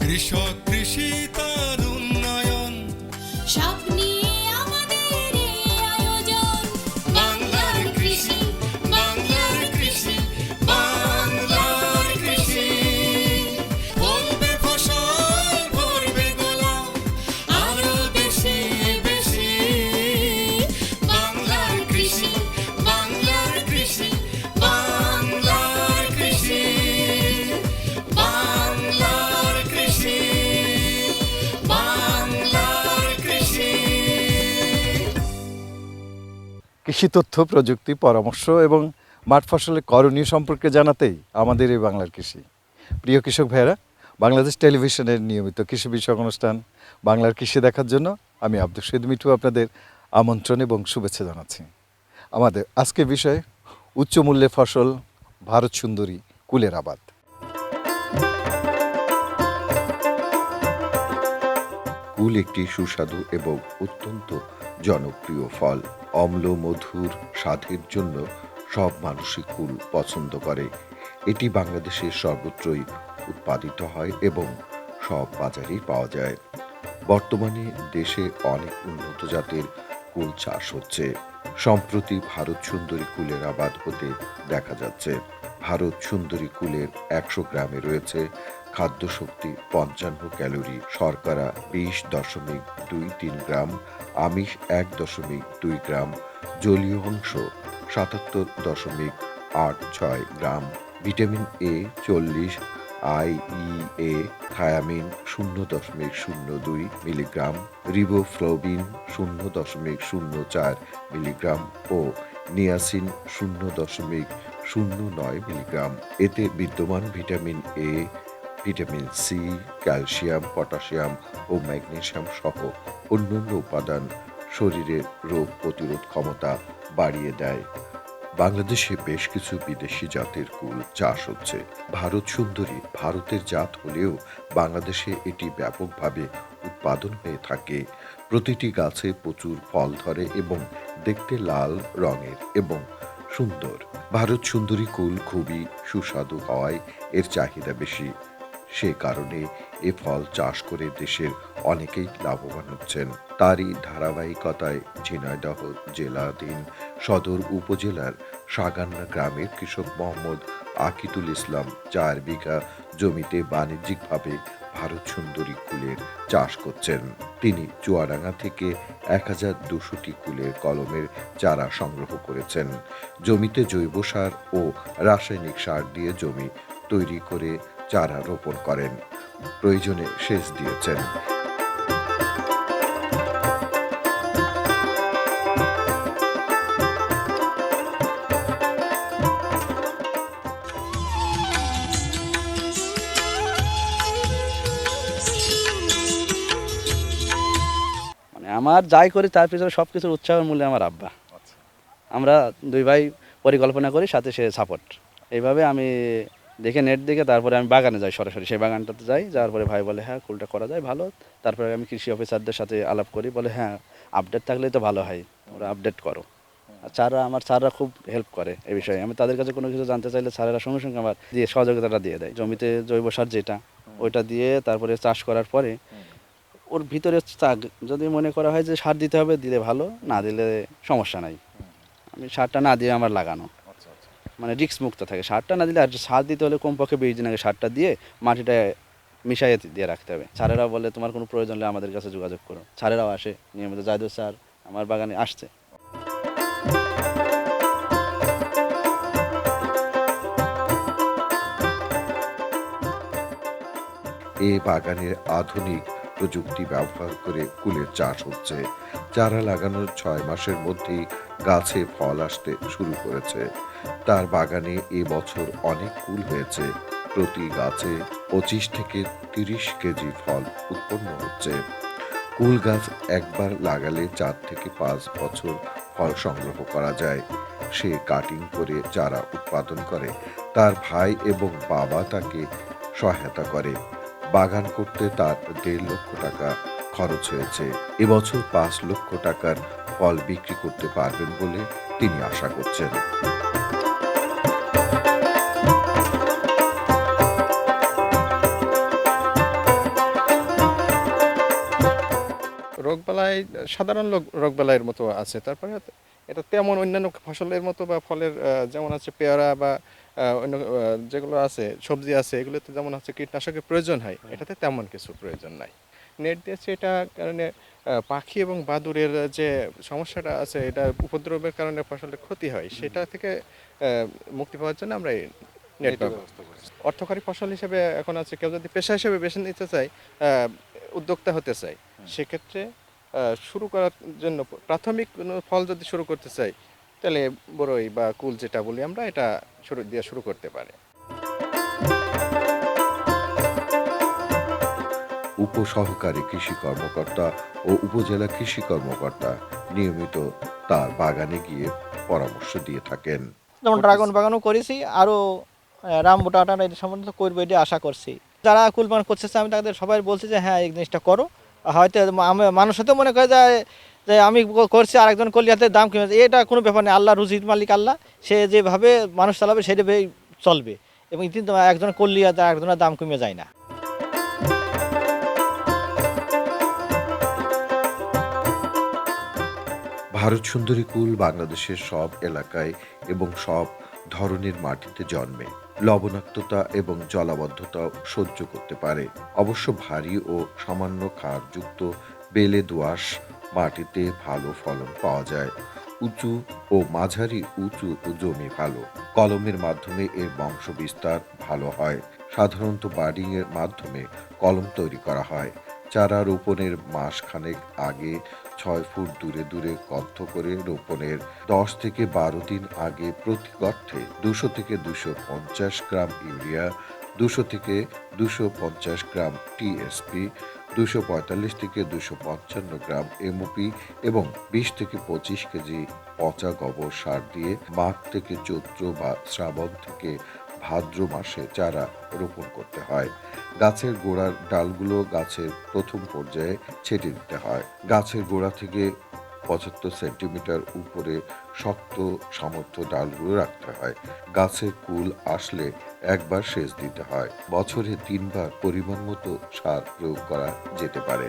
কৃষক কৃষি কৃষি তথ্য, প্রযুক্তি, পরামর্শ এবং মাঠ ফসলের করণীয় সম্পর্কে জানাতেই আমাদের এই বাংলার কৃষি। প্রিয় কৃষক ভাইয়েরা, বাংলাদেশ টেলিভিশনের নিয়মিত কৃষি বিষয়ক অনুষ্ঠান, বাংলার কৃষি দেখার জন্য আমি আব্দুল শহীদ মিঠু আপনাদের আমন্ত্রণ এবং শুভেচ্ছা জানাচ্ছি। আমাদের আজকের বিষয়, উচ্চ মূল্যে ফসল, ভারত সুন্দরী, কুলের আবাদ। কুল একটি সুস্বাদু এবং অত্যন্ত জনপ্রিয় ফল। অম্ল মধুর স্বাদের জন্য সব মানুষই কুল পছন্দ করে। এটি বাংলাদেশের সর্বত্রই উৎপাদিত হয় এবং সব বাজারেই পাওয়া যায়। বর্তমানে দেশে অনেক উন্নত জাতের কুল চাষ হচ্ছে। সম্প্রতি ভারত সুন্দরী কুলের আবাদ হতে দেখা যাচ্ছে। ভারত সুন্দরী কুলের একশো গ্রামে রয়েছে খাদ্য শক্তি পঞ্চান্ন ক্যালোরি। শর্করা বিশ দশমিক দুই তিন গ্রাম আমিষ এক দশমিক দুই গ্রাম, জলীয় অংশ সাতাত্তর দশমিক আট ছয় গ্রাম, ভিটামিন এ চল্লিশ আই ই এ থায়ামিন শূন্য দশমিক শূন্য দুই মিলিগ্রাম রিবোফ্লোবিন শূন্য দশমিক শূন্য চার মিলিগ্রাম ও নিয়াসিন শূন্য দশমিক শূন্য নয় মিলিগ্রাম। এতে বিদ্যমান vitamin A vitamin C calcium, potassium O magnesium সহ অন্যান্য উপাদান শরীরের রোগ প্রতিরোধ ক্ষমতা বাড়িয়ে দেয়। বাংলাদেশে বেশ কিছু বিদেশি জাতের কুল চাষ হচ্ছে। ভারত সুন্দরী, ভারতের জাত হলেও বাংলাদেশে এটি ব্যাপকভাবে উৎপাদন হয়ে থাকে। প্রতিটি গাছে প্রচুর ফল ধরে এবং দেখতে লাল রঙের এবং সুন্দর। ভারত সুন্দরী কুল খুবই সুস্বাদু হওয়ায় এর চাহিদা বেশি। সে কারণে এ ফল চাষ করে দেশের অনেকেই লাভবান হচ্ছেন। তারই ধারাবাহিকতায় ঝিনাইদহ জেলাধীন সদর উপজেলার সাগান্না গ্রামের কৃষক মোহাম্মদ আকিতুল ইসলাম চার বিঘা জমিতে বাণিজ্যিকভাবে ভারত সুন্দরী কুলের চাষ করছেন। তিনি চুয়াডাঙ্গা থেকে এক হাজার দুশোটি কুলের কলমের চারা সংগ্রহ করেছেন। জমিতে জৈব সার ও রাসায়নিক সার দিয়ে জমি তৈরি করে চারা রোপণ করেন। প্রয়োজনে সেচ দিয়েছেন। মানে আমার যাই করি তার পিছনে সব কিছুর উৎসাহের মূল্যে আমার আব্বা। আমরা দুই ভাই পরিকল্পনা করি সাথে সে সাপোর্ট এইভাবে আমি দেখে নেট দেখে তারপরে আমি বাগানে যাই সরাসরি। সেই বাগানটাতে যাই, যাওয়ার পরে ভাই বলে হ্যাঁ কুলটা করা যায়, ভালো। তারপরে আমি কৃষি অফিসারদের সাথে আলাপ করি, বলে হ্যাঁ আপডেট থাকলেই তো ভালো হয়, ওরা আপডেট করো। আর স্যাররা, আমার স্যাররা খুব হেল্প করে এই বিষয়ে। আমি তাদের কাছে কোনো কিছু জানতে চাইলে স্যারেরা সঙ্গে সঙ্গে আমার দিয়ে সহযোগিতাটা দিয়ে দেয়। জমিতে জৈব সার যেটা, ওইটা দিয়ে তারপরে চাষ করার পরে ওর ভিতরে চাক, যদি মনে করা হয় যে সার দিতে হবে, দিলে ভালো, না দিলে সমস্যা নাই। আমি সারটা না দিয়ে আমার লাগানো। মানে রিক্স মুক্ত থাকে। সারটা না দিলে আর সার দিতে হলে কমপক্ষে বিশ দিন আগে সারটা দিয়ে মাটিটা মিশাইয়ে দিয়ে রাখতে হবে। স্যারেরা বলে তোমার কোনো প্রয়োজন হলে আমাদের কাছে যোগাযোগ করো। স্যারেরাও আসে, নিয়মিত জায়দুর স্যার আমার বাগানে আসছে। এ বাগানের আধুনিক প্রযুক্তি ব্যবহার করে কুলের চাষ হচ্ছে। চারা লাগানোর ছয় মাসের মধ্যেই গাছে ফল আসতে শুরু করেছে। তার বাগানে এ বছর অনেক কুল হয়েছে। প্রতি গাছে পঁচিশ থেকে তিরিশ কেজি ফল উৎপন্ন হচ্ছে। কুল গাছ একবার লাগালে চার থেকে পাঁচ বছর ফল সংগ্রহ করা যায়। সে কাটিং করে চারা উৎপাদন করে। তার ভাই এবং বাবা তাকে সহায়তা করে। বাগান করতে তার দেড় লক্ষ টাকা খরচ হয়েছে। এবছর পাঁচ লক্ষ টাকার ফল বিক্রি করতে পারবেন বলে তিনি আশা করছেন। রোগবালাই সাধারণ রোগবালাইয়ের মতো আছে। তারপরে এটা তেমন অন্যান্য ফসলের মতো বা ফলের যেমন আছে পেয়ারা বা অন্য যেগুলো আছে সবজি আছে এগুলোতে যেমন আছে কীটনাশকের প্রয়োজন হয়। হ্যাঁ। এটাতে তেমন কিছু প্রয়োজন নাই। নেট দিয়েছে এটা কারণে পাখি এবং বাদুরের যে সমস্যাটা আছে এটা উপদ্রবের কারণে ফসলের ক্ষতি হয় সেটা থেকে মুক্তি পাওয়ার জন্য আমরা এই নেট ব্যবস্থা অর্থকারী ফসল হিসেবে এখন আছে কেউ যদি পেশা হিসেবে বেছে নিতে চায় উদ্যোক্তা হতে চায় সেক্ষেত্রে শুরু করার জন্য প্রাথমিক ফল যদি শুরু করতে চাই তাহলে বড়ই বা কুল যেটা বলি আমরা এটা শুরু দিয়ে শুরু করতে পারে। উপসহকারী কৃষি কর্মকর্তা ও উপজেলা কৃষি কর্মকর্তা নিয়মিত তার বাগানে গিয়ে পরামর্শ দিয়ে থাকেন। যেমন ড্রাগন বাগানও করেছি, আরও রামবুটা টানা এটা সম্বন্ধে করব, এটা আশা করছি। যারা কুলমান করছে আমি তাদের সবাই বলছি যে হ্যাঁ এই জিনিসটা করো। হয়তো আমি- মানুষ হয়তো মনে করে যে যে, আমি করছি, আরেকজন করলে হাতে দাম কমে। এটা কোনো ব্যাপার নেই আল্লাহ রুজির মালিক আল্লাহ, সে যেভাবে মানুষ চালাবে, সেভাবেই চলবে। এবং একজন করলে একজনের দাম কমে যায় না। ভারত সুন্দরী কুল বাংলাদেশের সব এলাকায় এবং সব ধরনের মাটিতে জন্মে। লবণাক্ততা এবং জলাবদ্ধতা সহ্য করতে পারে। অবশ্য ভারী ও সামান্য ক্ষারযুক্ত বেলে দোআঁশ মাটিতে ভালো ফলন পাওয়া যায়। উঁচু ও মাঝারি উঁচু জমি ভালো। কলমের মাধ্যমে এর বংশ বিস্তার ভালো হয়। সাধারণত বার্ডিং এর মাধ্যমে কলম তৈরি করা হয়। চারা রোপণের মাস খানেক আগে ছয় ফুট দূরে দূরে গর্ত করে রোপণের দশ থেকে বারো দিন আগে প্রতি গর্তে দুশো থেকে দুশো পঞ্চাশ গ্রাম ইউরিয়া, দুশো থেকে দুশো পঞ্চাশ গ্রাম টিএসপি দুশো পঁয়তাল্লিশ থেকে দুশো পঞ্চান্ন গ্রাম এমওপি এবং বিশ থেকে পঁচিশ কেজি পচা গোবর সার দিয়ে মাঘ থেকে চৈত্র বা শ্রাবণ থেকে ভাদ্র মাসে চারা রোপণ করতে হয়। গাছের গোড়ার ডালগুলো গাছের প্রথম পর্যায়ে ছেটে দিতে হয়। গাছের গোড়া থেকে পঁচাত্তর সেন্টিমিটার উপরে শক্ত, সামর্থ্য ডালগুলো রাখতে হয়। গাছের কুল আসলে একবার সেচ দিতে হয়। বছরে তিনবার পরিমাণ মতো সার প্রয়োগ করা যেতে পারে।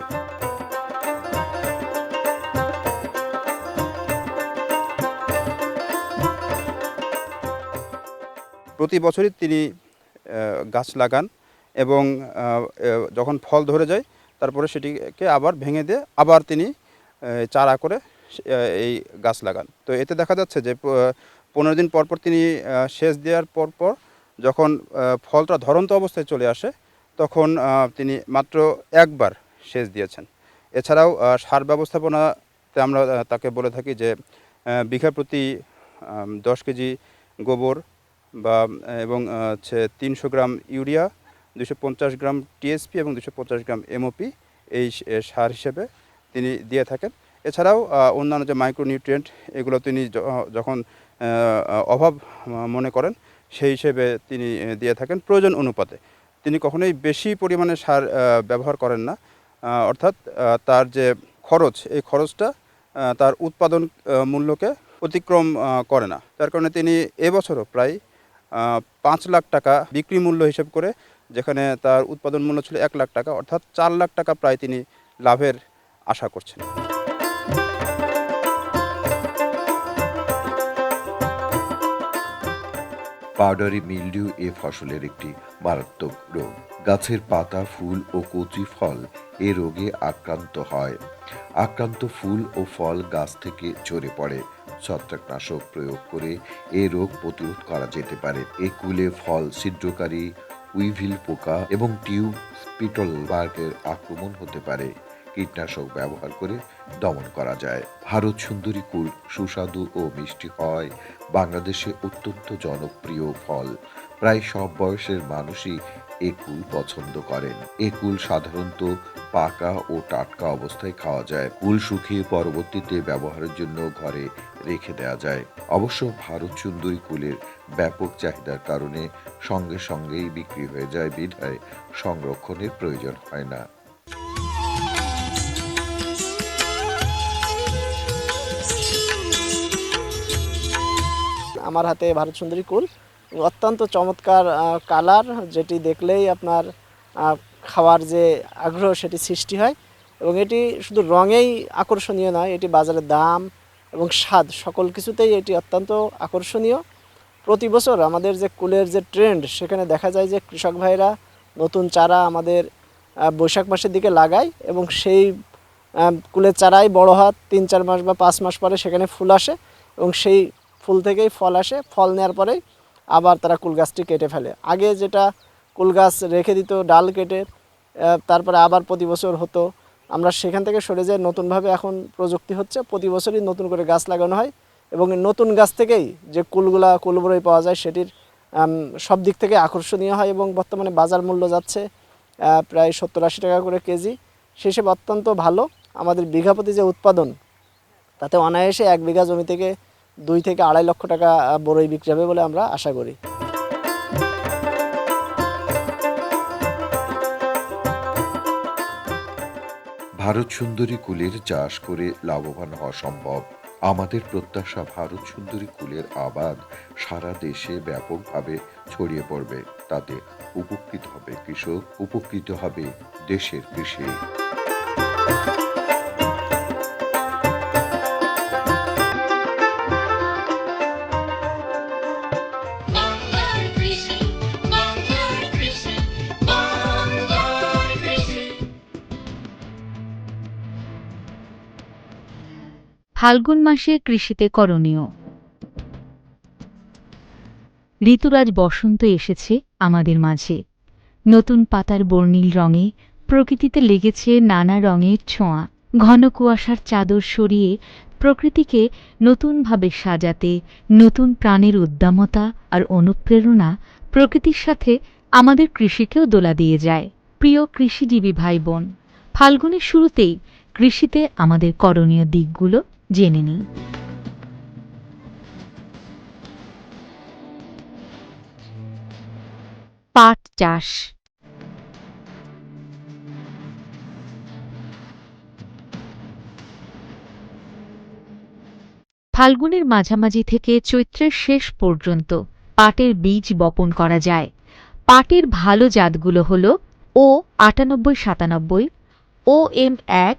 প্রতি বছরই তিনি গাছ লাগান। এবং যখন ফল ধরে যায়, তারপরে সেটিকে আবার ভেঙে দিয়ে আবার তিনি চারা করে এই গাছ লাগান। তো এতে দেখা যাচ্ছে যে পনেরো দিন পর পর তিনি সেচ দেওয়ার পর পর যখন ফলটা ধরন্ত অবস্থায় চলে আসে, তখন তিনি মাত্র একবার সেচ দিয়েছেন। এছাড়াও সার ব্যবস্থাপনাতে আমরা তাকে বলে থাকি যে বিঘা প্রতি দশ কেজি গোবর বা, এবং হচ্ছে তিনশো গ্রাম ইউরিয়া দুশো গ্রাম টিএসপি এবং দুশো গ্রাম এমওপি এই সার হিসেবে তিনি দিয়ে থাকেন। এছাড়াও অন্যান্য যে মাইক্রোনিউট্রিয়েন্ট, এগুলো তিনি যখন অভাব মনে করেন, সেই হিসেবে তিনি দিয়ে থাকেন প্রয়োজন অনুপাতে। তিনি কখনোই বেশি পরিমাণে সার ব্যবহার করেন না। অর্থাৎ তার যে খরচ, এই খরচটা তার উৎপাদন মূল্যকে অতিক্রম করে না। তার কারণে তিনি এবছরও প্রায় পাঁচ লাখ টাকা বিক্রি মূল্য হিসেব করে যেখানে তার উৎপাদন মূল্য ছিল এক লাখ টাকা, অর্থাৎ চার লাখ টাকা প্রায় তিনি লাভের আশা করছেন। পাউডারি মিলডিউ এ ফসলের একটি মারাত্মক রোগ। গাছের পাতা, ফুল ও কচি ফল এ রোগে আক্রান্ত হয়। আক্রান্ত ফুল ও ফল গাছ থেকে ঝরে পড়ে। ছত্রাকনাশক প্রয়োগ করে এ রোগ প্রতিরোধ করা যেতে পারে। এ কুলে ফল ছিদ্রকারী উইভিল পোকা এবং টিউব স্পিটল বার্গের আক্রমণ হতে পারে। কীটনাশক ব্যবহার করে দমন করা যায়। ভারত সুন্দরী কুল সুস্বাদু ও মিষ্টি হয়। বাংলাদেশে অত্যন্ত জনপ্রিয় ফল। প্রায় সব বয়সের মানুষই এ কুল পছন্দ করেন। এ কুল সাধারণত পাকা ও টাটকা অবস্থায় খাওয়া যায়। কুল শুকিয়ে পরবর্তীতে ব্যবহারের জন্য ঘরে রেখে দেওয়া যায়। অবশ্য ভারত সুন্দরী কুলের ব্যাপক চাহিদার কারণে সঙ্গে সঙ্গেই বিক্রি হয়ে যায় বিধায়। সংরক্ষণের প্রয়োজন হয় না। আমার হাতে ভারত সুন্দরী কুল। অত্যন্ত চমৎকার কালার যেটি দেখলেই আপনার খাওয়ার যে আগ্রহ সেটি সৃষ্টি হয়। এবং এটি শুধু রঙেই আকর্ষণীয় নয়, এটি বাজারের দাম এবং স্বাদ সকল কিছুতেই এটি অত্যন্ত আকর্ষণীয়। প্রতি বছর আমাদের যে কুলের যে ট্রেন্ড সেখানে দেখা যায় যে কৃষক ভাইরা নতুন চারা আমাদের বৈশাখ মাসের দিকে লাগায় এবং সেই কুলের চারাই বড় হাত, তিন চার মাস বা পাঁচ মাস পরে সেখানে ফুল আসে এবং সেই ফুল থেকেই ফল আসে। ফল নেওয়ার পরেই আবার তারা কুল গাছটি কেটে ফেলে। আগে যেটা কুল গাছ রেখে দিত, ডাল কেটে তারপরে আবার প্রতি বছর হতো। আমরা সেখান থেকে সরে যাই নতুনভাবে এখন প্রযুক্তি হচ্ছে, প্রতি বছরই নতুন করে গাছ লাগানো হয়। এবং নতুন গাছ থেকেই যে কুলগুলা, কুলবরই পাওয়া যায়, সেটির সব দিক থেকে আকর্ষণীয় হয় এবং বর্তমানে বাজার মূল্য যাচ্ছে প্রায় সত্তর আশি টাকা করে কেজি। সে হিসেবে অত্যন্ত ভালো। আমাদের বিঘাপতি যে উৎপাদন, তাতে অনায়াসে এক বিঘা জমি থেকে দুই থেকে আড়াই লক্ষ টাকা বড়ই বিক্রি হবে বলে আমরা আশা করি। ভারত সুন্দরী কুলের চাষ করে লাভবান হওয়া সম্ভব। আমাদের প্রত্যাশা ভারত সুন্দরী কুলের আবাদ সারা দেশে ব্যাপকভাবে ছড়িয়ে পড়বে। তাতে উপকৃত হবে কৃষক, উপকৃত হবে দেশের কৃষি। ফাল্গুন মাসে কৃষিতে করণীয়। ঋতুরাজ বসন্ত এসেছে আমাদের মাঝে। নতুন পাতার বর্ণিল রঙে, প্রকৃতিতে লেগেছে নানা রঙের ছোঁয়া। ঘন কুয়াশার চাদর সরিয়ে প্রকৃতিকে নতুনভাবে সাজাতে নতুন প্রাণের উদ্দামতা আর অনুপ্রেরণা প্রকৃতির সাথে আমাদের কৃষিকেও দোলা দিয়ে যায়। প্রিয় কৃষিজীবী ভাই বোন ফাল্গুনের শুরুতেই কৃষিতে আমাদের করণীয় দিকগুলো জেনে নিই। পাট চাষ। ফাল্গুনের মাঝামাঝি থেকে চৈত্রের শেষ পর্যন্ত পাটের বীজ বপন করা যায়। পাটের ভালো জাতগুলো হল ও আটানব্বই সাতানব্বই, ও এম এক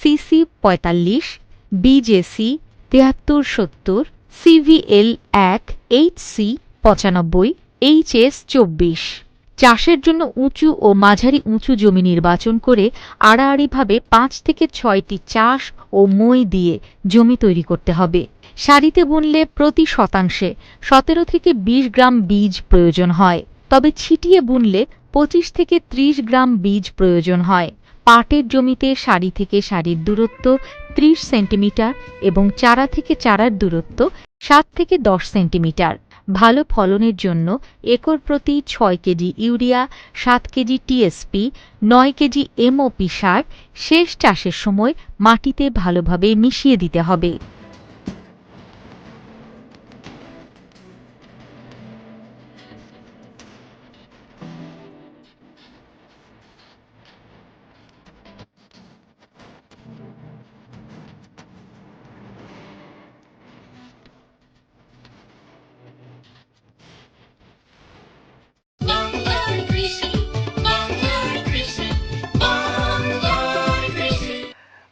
সিসি পঁয়তাল্লিশ বিজেসি তেহাত্তর সত্তর সিভিএল এক এইচ সি পঁচানব্বই এইচ এস চব্বিশ। চাষের জন্য উঁচু ও মাঝারি উঁচু জমি নির্বাচন করে আড়াআড়িভাবে পাঁচ থেকে ছয়টি চাষ ও মই দিয়ে জমি তৈরি করতে হবে। সারিতে বুনলে প্রতি শতাংশে সতেরো থেকে বিশ গ্রাম বীজ প্রয়োজন হয়। তবে ছিটিয়ে বুনলে পঁচিশ থেকে ত্রিশ গ্রাম বীজ প্রয়োজন হয়। পাটের জমিতে সারি থেকে সারির দূরত্ব ত্রিশ সেন্টিমিটার এবং চারা থেকে চারার দূরত্ব সাত থেকে দশ সেন্টিমিটার। ভালো ফলনের জন্য একর প্রতি ছয় কেজি ইউরিয়া, সাত কেজি টিএসপি নয় কেজি এমওপি সার শেষ চাষের সময় মাটিতে ভালোভাবে মিশিয়ে দিতে হবে।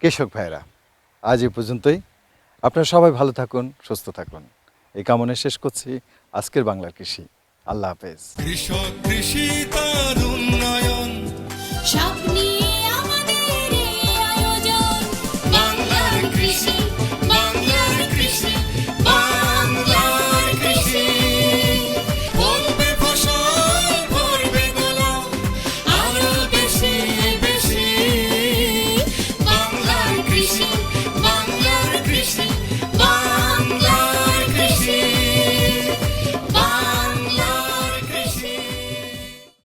কৃষক ভাইরা আজ এই পর্যন্তই। আপনারা সবাই ভালো থাকুন সুস্থ থাকুন। এই কামনে শেষ করছি। আজকের বাংলার কৃষি। আল্লাহ হাফেজ। কৃষক কৃষি তার উন্নয়ন।